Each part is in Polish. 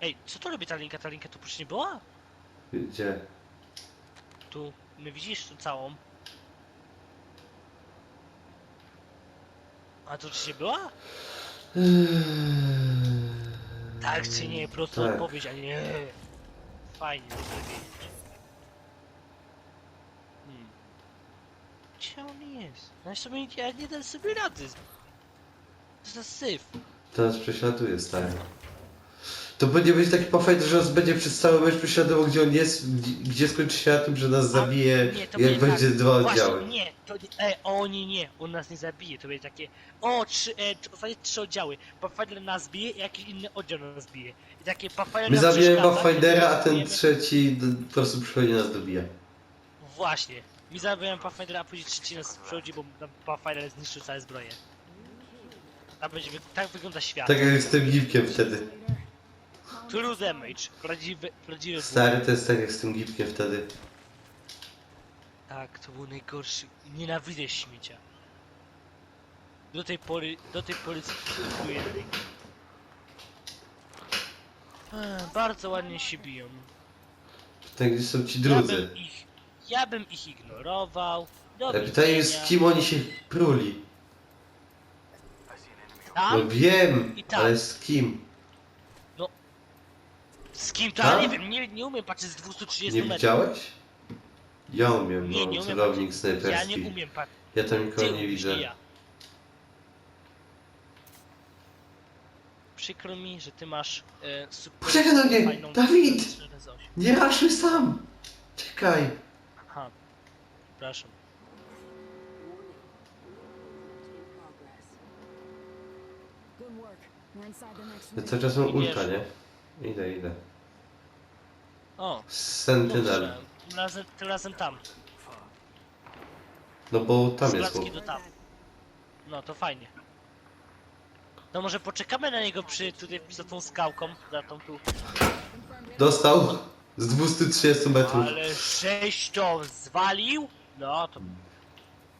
Ej, co to robi ta linka? Ta linka tu przecież nie była? Gdzie? Tu, no widzisz tu całą. A to przecież nie była? Tak czy nie, prosto Tak. odpowiedź, a nie. Fajnie, dobrze wiedzieć. Hmm. Gdzie on jest? No ja sobie ja nie dam sobie rady. To za syf. Nas prześladuje, stary. To będzie być taki pofajt, że nas będzie przez cały mecz prześladował, gdzie on jest, gdzie, skończy się na tym, że nas zabije, nie, to jak będzie będzie tak. dwa Właśnie, oddziały. nie, to nie, e, o nie, on nas nie zabije, to będzie takie, o, trzy, e, tr- ostatnie trzy oddziały, Pathfinder nas bije i jakiś inny oddział nas bije. I takie Pathfinder My nam zabijemy przeszkadza, Pathfindera, a ten trzeci d- po prostu przychodzi nas dobija. Właśnie, mi zabijamy Pathfindera, a później trzeci nas przychodzi, bo nam Pathfinder zniszczył całe zbroje. Tak, będzie, wy- tak wygląda świat. Tak jak z tym gipkiem wtedy. True damage, prawdziwy, prawdziwy. Stary to jest tak jak z tym gipkiem wtedy. Tak, to był najgorszy. Nienawidzę śmiecia. Do tej pory, do tej pory spróbuję. Ech, Bardzo ładnie się biją. Tak gdzie są ci Ja drudzy. bym ich, ja bym ich ignorował. Do Ale pytanie jest widzenia. z kim oni się pruli. Tam? No wiem, I tak. ale z kim? Z kim to? Tam? Ja nie wiem, nie, nie umiem patrzeć z 230 Nie metrów. widziałeś? Ja umiem, Nie, no, nie umiem celownik patrzeć. Ja nie snajperski. umiem patrzeć. Ja tam nikogo Ty nie umiesz, widzę. ja. Przykro mi, że ty masz e, super Poczekaj na mnie, fajną Dawid! 408. Nie raszuj sam! Czekaj! Aha, przepraszam. Ja cały czas mam Nie ulta, nie? Idę, idę. O, Sentinel. dobrze. Tym razem, tym razem tam. No bo tam Z jest placki do tam. No to fajnie. No może poczekamy na niego przy tutaj za tą skałką, za tą tu. Dostał z 230 metrów. Ale żeś to zwalił? No to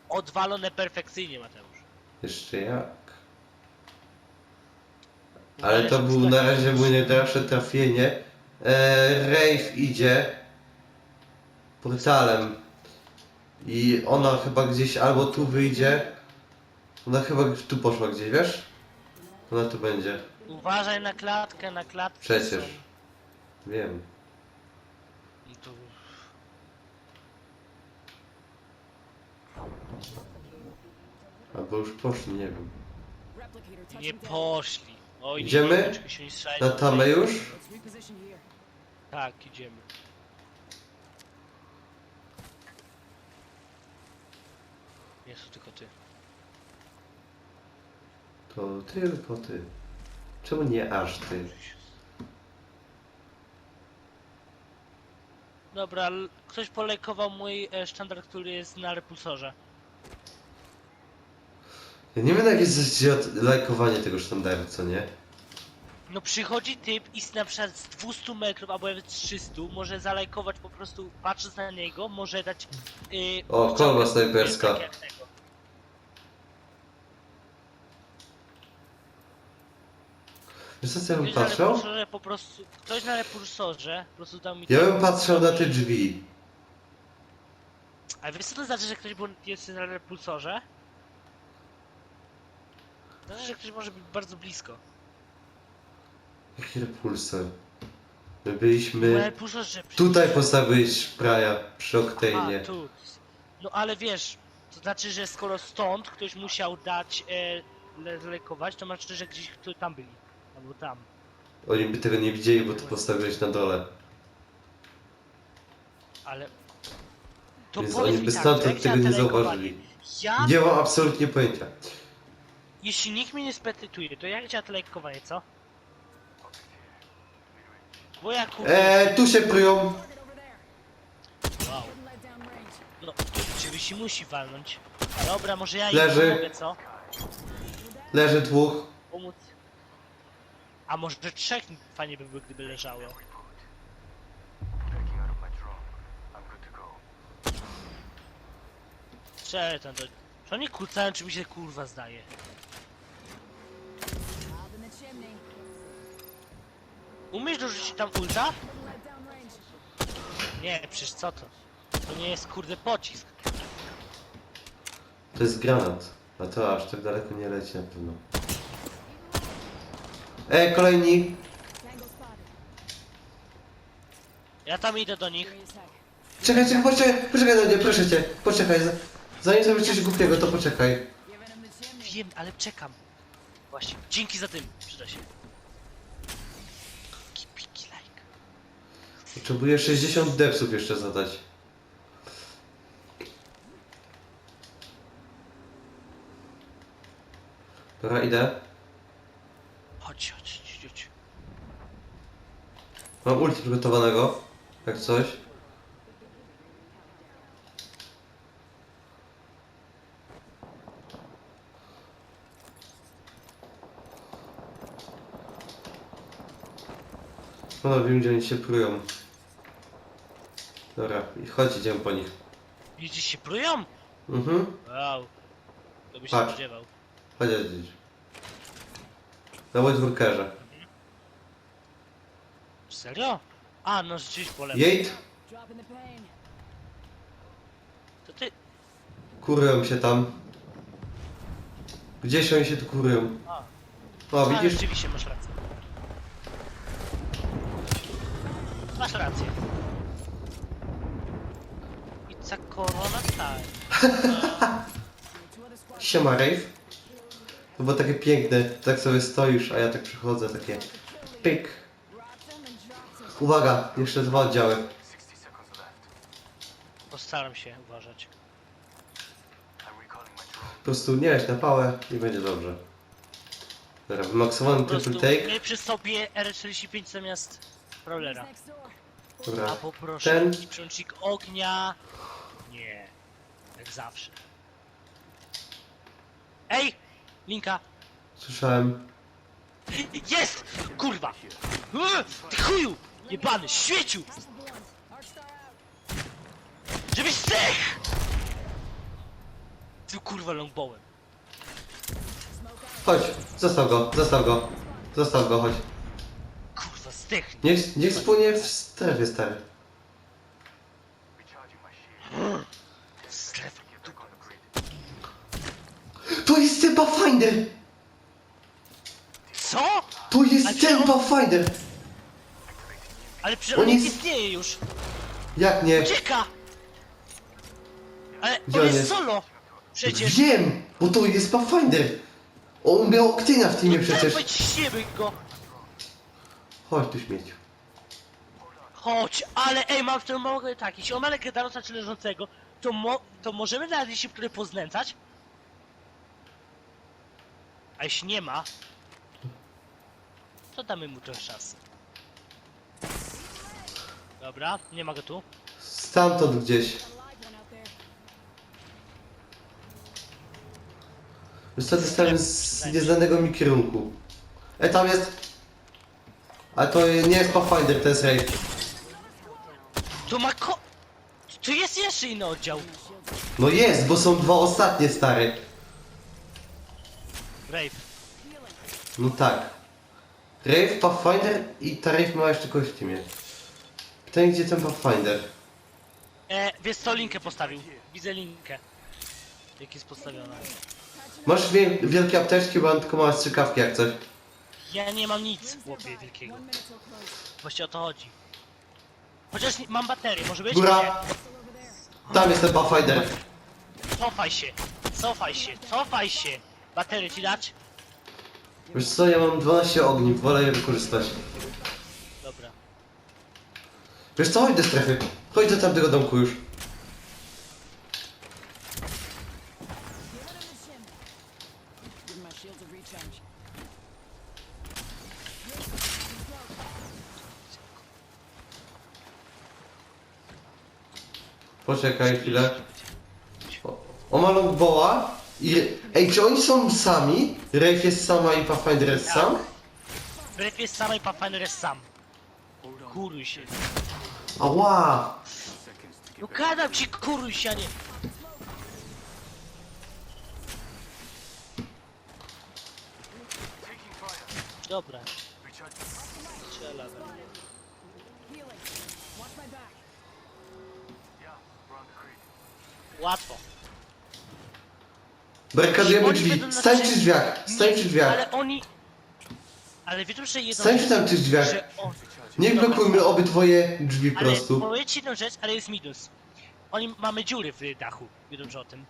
odwalone perfekcyjnie Mateusz. Jeszcze jak? Ale to był na razie mój najdraższe trafienie. E, Rave idzie portalem. I ona chyba gdzieś albo tu wyjdzie. Ona chyba tu poszła gdzieś, wiesz? Ona tu będzie. Uważaj na klatkę, na klatkę. Przecież. są- Wiem. No to... Albo już poszli, nie wiem. Nie poszli. Oj, nie, Idziemy? Nie, poczekaj, się nie strzelają. Na tamę już? Tak, idziemy. Jest tu tylko ty. To tylko ty. Czemu nie aż ty? Dobra, l- ktoś polejkował mój e, sztandar, który jest na repulsorze. Ja nie wiem jak jest lajkowanie tego sztandaru, co nie? No przychodzi typ i z- na przykład z 200 metrów albo nawet z 300 może zalajkować po prostu patrząc na niego, może dać... Yy, O, kolba snajperska. tak jak tego. Wiesz co, co ja bym Ktoś na patrzył? repulsorze po prostu... Ktoś na repulsorze po prostu dał mi... Ja bym patrzył na te drzwi. A wiesz co to znaczy, że ktoś był, jest na repulsorze? Znaczy, że ktoś może być bardzo blisko. Jaki repulsor? My byliśmy... repulsorze... Tutaj postawiłeś spraya przy A, Octane'ie. tu. No ale wiesz, to znaczy, że skoro stąd ktoś musiał dać e, le- lekować, to znaczy, że gdzieś kto tam byli. Albo tam. Oni by tego nie widzieli, bo to postawiłeś na dole. Ale. To Więc powiedz oni mi by tak, stamtąd jak tego nie zauważyli. Ja, Nie mam absolutnie pojęcia. Jeśli nikt mnie nie spetytuje, to jak działa to lekowanie, co? Bo ja kupię. Eee, tu się prują! Wow. No, to oczywiście musi walnąć. Dobra, może ja Leży. im pomogę, co? Leży dwóch. Pomóc. A może trzech fajnie by było, gdyby leżało. Strzelę tam do... Czy oni kłócają, czy mi się kurwa zdaje? Umiesz dorzucić tam ulta? Nie, przecież co to? To nie jest kurde pocisk. To jest granat. A to aż tak daleko nie leci na pewno. Ej, kolejni! Ja tam idę do nich. Czekaj, czekaj, poczekaj, poczekaj na mnie, proszę cię, poczekaj. z- Zanim zrobisz coś głupiego, to poczekaj. Wiem, ale czekam. Właśnie, dzięki za tym. Przyda się. Potrzebuję 60 depsów jeszcze zadać. Dobra, idę. Chodź, chodź, chodź, chodź. Mam ulti przygotowanego, jak coś. No wiem gdzie oni się prują. Dobra, i chodź idziemy po nich. Widzisz się prują? Mhm, Wow. To by się Patrz. spodziewał. chodź gdzieś. Na Whitworkerze. Serio? A, no rzeczywiście po lewo. Jade, To ty... kurują się tam. Gdzieś oni się tu kurują. A, O, a widzisz? rzeczywiście masz rację. Masz rację. It's a corona time. Siema Rave. To było takie piękne, tak sobie stoisz, a ja tak przychodzę, takie pyk. Uwaga, jeszcze dwa oddziały. Postaram się uważać. Po prostu nie weź na pałę i będzie dobrze. Dobra, wymaksowany Po prostu triple take. miej przy sobie R45 zamiast Prowlera. Dobra, A poproszę ten. jakiś przełącznik ognia. Jak zawsze. Ej! Linka! słyszałem. Jest! Kurwa! Ty chuju! Jebany, świeciu! Żebyś zdech! Ty kurwa longbowem. Chodź, zostaw go, zostaw go. Zostaw go, chodź. Kurwa, zdech. Niech, niech spłynie w strefie, stary. To jest ten Pathfinder! Co? To Ale jest czy ten Pathfinder! Ale przecież On on nie jest- istnieje już. Jak nie? Ucieka! Ale Gdzie on on jest jest? solo! Przecież. Wiem, bo to jest Pathfinder! On miał Oktyna w teamie No przecież. dawaj, ciśniemy go! Chodź tu śmieciu. Chodź, ale ej, mam w tym mogę tak, jeśli on ma legendarza czy leżącego, to, mo to możemy na się który poznęcać? A jeśli nie ma, to damy mu trochę szansy. Dobra, nie ma go tu. Stamtąd gdzieś. Wiesz co, dostałem z nieznanego mi kierunku. E, tam jest... Ale to nie jest Pathfinder, to jest Rave. Tu ma ko... Tu jest jeszcze inny oddział. No jest, bo są dwa ostatnie, stary. Brave. No tak. Rave, Pathfinder i ta Rave ma jeszcze kogoś w teamie. Pytanie, gdzie ten Pathfinder? E, wiesz co, linkę postawił. Widzę linkę. Jak jest postawiona. Masz wie wielkie apteczki, bo mam tylko małe strzykawki jak coś. Ja nie mam nic, chłopie, wielkiego. Właściwie o to chodzi. Chociaż nie, mam baterię, może być? Góra! Tam jest ten Pathfinder. Nie. Cofaj się, cofaj się, cofaj się! Baterię ci dać? Wiesz co, ja mam 12 ogni, wolę je wykorzystać. Dobra. Wiesz co, chodź do strefy. Chodź do tamtego domku już. Give my shields a recharge. Poczekaj chwilę. O, on ma longbowa i... Ej, czy oni są sami? Rafe jest sama i Pathfinder jest sam? Brew jest sama i Pathfinder jest sam. Kuruj się. Ała! No gadam ci, kuruj się, a nie... Dobra. Łatwo. Barykadujemy Oni drzwi. na Stań przy drzwiach, stań przy drzwiach. Ale oni... Ale wiedzą, że jedną Stań przy tam tych drzwiach. że on... Nie blokujmy obydwoje drzwi po Ale prostu. powiem ci jedną rzecz, ale jest minus. Oni mamy dziury w dachu. Wiedzą, że o tym.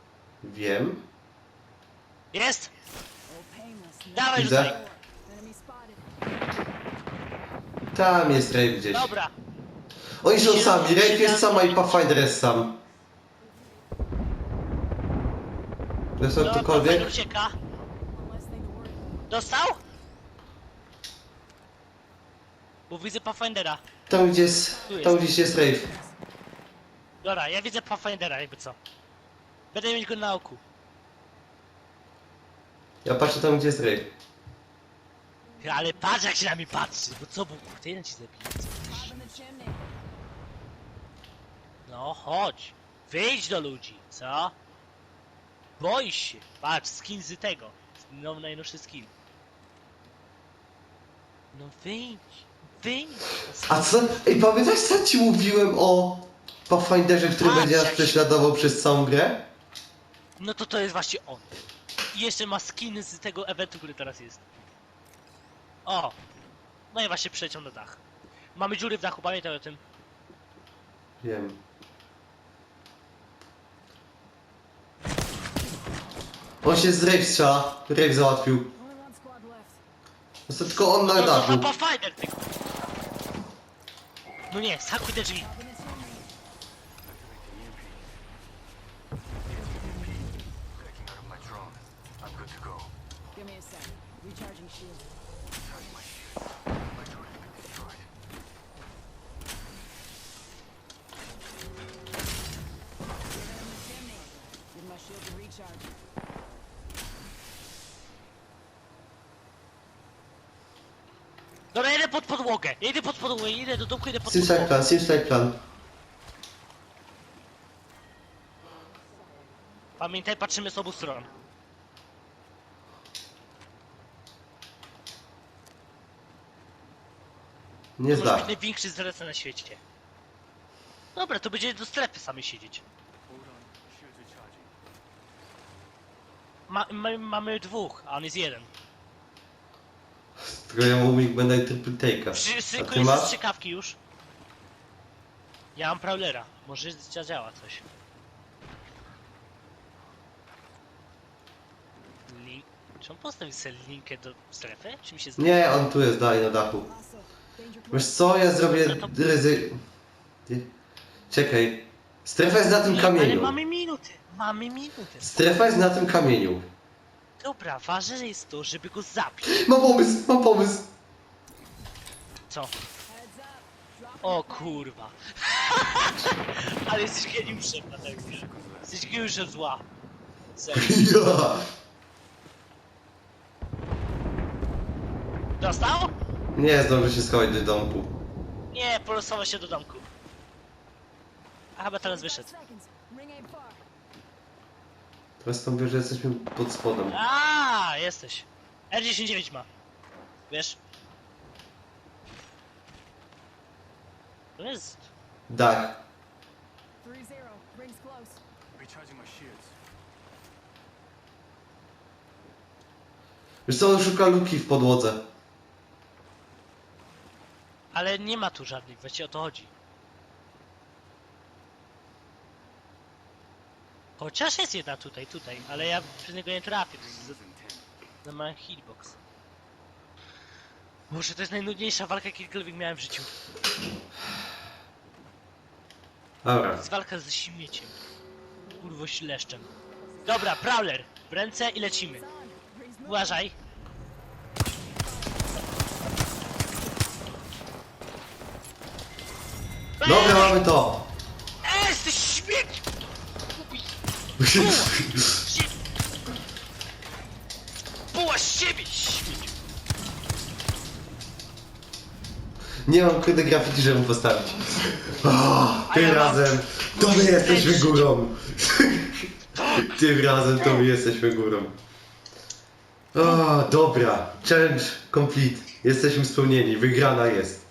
Wiem. Jest! Dawaj, rzucaj. Tam jest Rafe gdzieś. Dobra. Oni są sami, Rafe jest sama i Pathfinder jest sam. Ktokolwiek? Ucieka. Worry about. Dostał? Bo widzę Pathfindera. Tam gdzie jest, tam gdzieś jest Rafe. Dobra, ja widzę Pathfindera, jakby co. Będę mieć go na oku. Ja patrzę tam gdzie jest Rafe. Ty, Ale patrz jak się na mnie patrzy, bo co, bo ty jeden ci zabije. No chodź, wyjdź do ludzi, co? Boisz się, patrz, skin z tego. No najnowszy skin. No wyjdź, wyjdź. A co? Ej, pamiętasz co ci mówiłem o Pathfinderze, który Patrz, będzie nas jak się- prześladował przez całą grę? No to to jest właśnie on. I jeszcze ma skin z tego eventu, który teraz jest. O! No i właśnie przeciął na dach. Mamy dziury w dachu, pamiętaj o tym. Wiem. On się z Rafe strzela. Rafe załatwił. No to tylko on na No to dachu. No nie, zakuj te drzwi. Backing out of my drone. I'm good to go. Give me a sec. Recharging shield. My shield. My drone has been destroyed. Give my shield to recharge. Dobra, jedę pod podłogę. Jedę pod podłogę, jedę do domku, jedę pod Seems like podłogę. plan, seems like plan. Pamiętaj, patrzymy z obu stron. Nie To może być zda. największy zlecę na świecie. Dobra, to będzie do strefy sami siedzieć. Ma, ma, mamy dwóch, a on jest jeden. Tylko ja mu będę triple take'a. A ty masz? strzykawki już. Ja mam Prowlera. Może zadziała coś. Link... Czy on postawił sobie linkę do strefy? Czy mi się zgadza? Nie, on tu jest dalej na dachu. Wiesz co, ja zrobię ryzy... Czekaj. Strefa jest na tym ale kamieniu. mamy minuty. Mamy minuty. Strefa jest na tym kamieniu. Dobra, ważne jest to, żeby go zabić. Mam pomysł, mam pomysł. Co? O kurwa. ale jesteś geniuszem na tego. Jesteś geniuszem zła. Serio. Ja. Dostał? Nie zdążę się schować do domku. Nie, polosował się do domku. A chyba teraz wyszedł. seconds. Teraz to mówię, że jesteśmy pod spodem. A, jesteś. R99 ma. Wiesz? To jest. Dach. 3-0. Rings close. Recharging my shields. Wiesz co, on szuka luki w podłodze. Ale nie ma tu żadnych, właściwie o to chodzi. Chociaż jest jedna tutaj, tutaj, ale ja przez niego nie trafię. Za mały hitbox. Może to jest najnudniejsza walka, jakiekolwiek miałem w życiu. Dobra. To jest walka ze śmieciem. Kurwo śleszczem. Dobra, Prowler! W ręce i lecimy. Uważaj. Dobra, mamy to. Ej, jesteś śmieć! Buła! Siebie! Nie mam kurde graffiti, żeby postawić. Tym ja razem to my jesteśmy górą. Tym razem to my jesteśmy górą. Dobra. Challenge complete. Jesteśmy spełnieni. Wygrana jest.